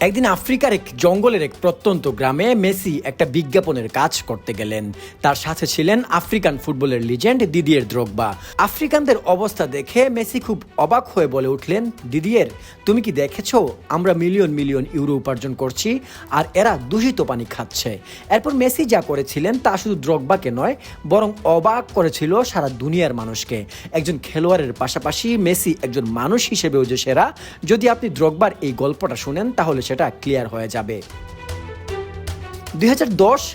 একদিন আফ্রিকার এক জঙ্গলের এক প্রত্যন্ত গ্রামে মেসি একটা বিজ্ঞাপনের কাজ করতে গেলেন। তার সাথে ছিলেন আফ্রিকান ফুটবলের লিজেন্ড দিদিয়ের দ্রোগবা। আফ্রিকানদের অবস্থা দেখে মেসি খুব অবাক হয়ে বলে উঠলেন, দিদিয়ের, তুমি কি দেখেছ? আমরা মিলিয়ন মিলিয়ন ইউরো উপার্জন করছি আর এরা দূষিত পানি খাচ্ছে। এরপর মেসি যা করেছিলেন তা শুধু দ্রোগবাকে নয়, বরং অবাক করেছিল সারা দুনিয়ার মানুষকে। একজন খেলোয়াড়ের পাশাপাশি মেসি একজন মানুষ হিসেবেও যে সেরা। যদি আপনি দ্রোগবার এই গল্পটা শুনেন, তাহলে সেটা ক্লিয়ার হয়ে যাবে। দুই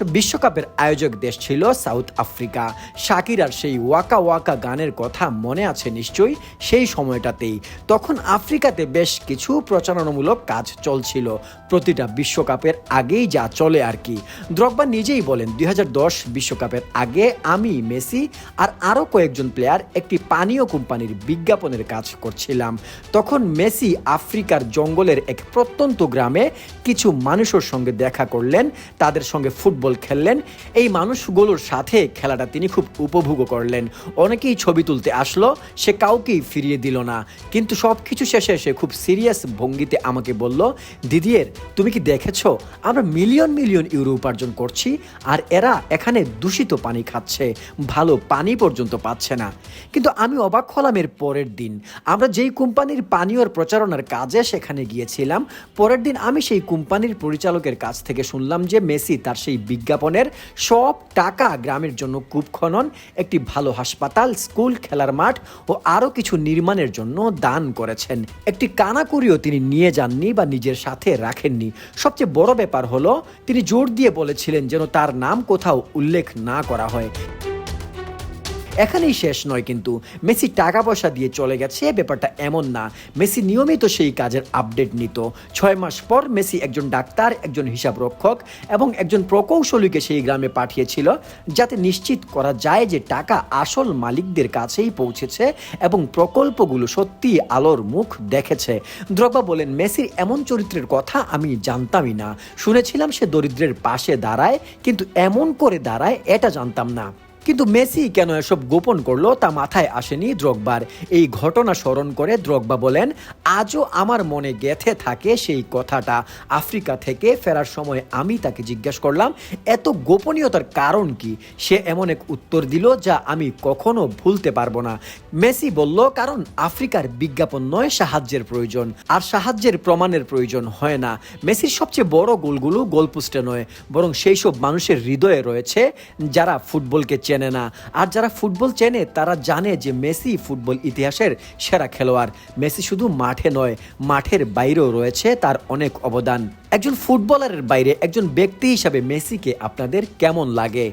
বিশ্বকাপের আয়োজক দেশ ছিল সাউথ আফ্রিকা। শাকিরার সেই ওয়াকা ওয়াকা গানের কথা মনে আছে নিশ্চয়ই সেই সময়টাতেই। তখন আফ্রিকাতে বেশ কিছু প্রচারণামূলক কাজ চলছিল। প্রতিটা বিশ্বকাপের আগেই যা চলে আর কি। দ্রগবা নিজেই বলেন, দুই বিশ্বকাপের আগে আমি, মেসি আর আরও কয়েকজন প্লেয়ার একটি পানীয় কোম্পানির বিজ্ঞাপনের কাজ করছিলাম। তখন মেসি আফ্রিকার জঙ্গলের এক প্রত্যন্ত গ্রামে কিছু মানুষের সঙ্গে দেখা করলেন। তাদের সঙ্গে ফুটবল খেললেন। এই মানুষগুলোর সাথে খেলাটা তিনি খুব উপভোগ করলেন। অনেকেই ছবি তুলতে আসলো, সে কাউকেই ফিরিয়ে দিল না। কিন্তু সব কিছু শেষে সে খুব সিরিয়াস ভঙ্গিতে আমাকে বলল, দিদিয়ের, তুমি কি দেখেছ? আমরা মিলিয়ন মিলিয়ন ইউরো উপার্জন করছি, আর এরা এখানে দূষিত পানি খাচ্ছে। ভালো পানি পর্যন্ত পাচ্ছে না। কিন্তু আমি অবাক হলাম এর পরের দিন। আমরা যেই কোম্পানির পানীয়র প্রচারণার কাজে সেখানে গিয়েছিলাম, পরের দিন আমি সেই কোম্পানির পরিচালকের কাছ থেকে শুনলাম যে মেসি তার সেই বিজ্ঞাপনের সব টাকা গ্রামের জন্য কূপ খনন, একটি ভালো হাসপাতাল, স্কুল, খেলার মাঠ ও আরও কিছু নির্মাণের জন্য দান করেছেন। একটি কানাকুরিও তিনি নিয়ে যাননি বা নিজের সাথে রাখেননি। সবচেয়ে বড় ব্যাপার হলো, তিনি জোর দিয়ে বলেছিলেন যেন তার নাম কোথাও উল্লেখ না করা হয়। এখানেই শেষ নয় কিন্তু। মেসি টাকা পয়সা দিয়ে চলে গেছে ব্যাপারটা এমন না। মেসি নিয়মিত সেই কাজের আপডেট নিত। ছয় মাস পর মেসি একজন ডাক্তার, একজন হিসাব রক্ষক এবং একজন প্রকৌশলীকে সেই গ্রামে পাঠিয়েছিল, যাতে নিশ্চিত করা যায় যে টাকা আসল মালিকদের কাছেই পৌঁছেছে এবং প্রকল্পগুলো সত্যি আলোর মুখ দেখেছে। দ্রগবা বলেন, মেসির এমন চরিত্রের কথা আমি জানতামই না। শুনেছিলাম সে দরিদ্রের পাশে দাঁড়ায়, কিন্তু এমন করে দাঁড়ায়, এটা জানতাম না। কিন্তু মেসি কেন এসব গোপন করল তা মাথায় আসেনি দ্রগবার? এই ঘটনা স্মরণ করে দ্রগবা বলেন, আজও আমার মনে গেথে থাকে সেই কথাটা। আফ্রিকা থেকে ফেরার সময় আমি তাকে জিজ্ঞেস করলাম, এত গোপনীয়তার কারণ কি? সে এমন এক উত্তর দিল যা আমি কখনো ভুলতে পারব না। মেসি বলল, কারণ আফ্রিকার বিজ্ঞাপন নয়, সাহায্যের প্রয়োজন। আর সাহায্যের প্রমাণের প্রয়োজন হয় না। মেসির সবচেয়ে বড় গোলগুলো গোলপোস্টে নয়, বরং সেই সব মানুষের হৃদয়ে রয়েছে যারা ফুটবলকে চেনে না। আর যারা ফুটবল চেনে, তারা জানে যে মেসি ফুটবল ইতিহাসের সেরা খেলোয়াড়। মেসি শুধু মাঠে নয়, মাঠের বাইরেও রয়েছে তার অনেক অবদান। একজন ফুটবলারের বাইরে একজন ব্যক্তি হিসাবে মেসিকে আপনাদের কেমন লাগে?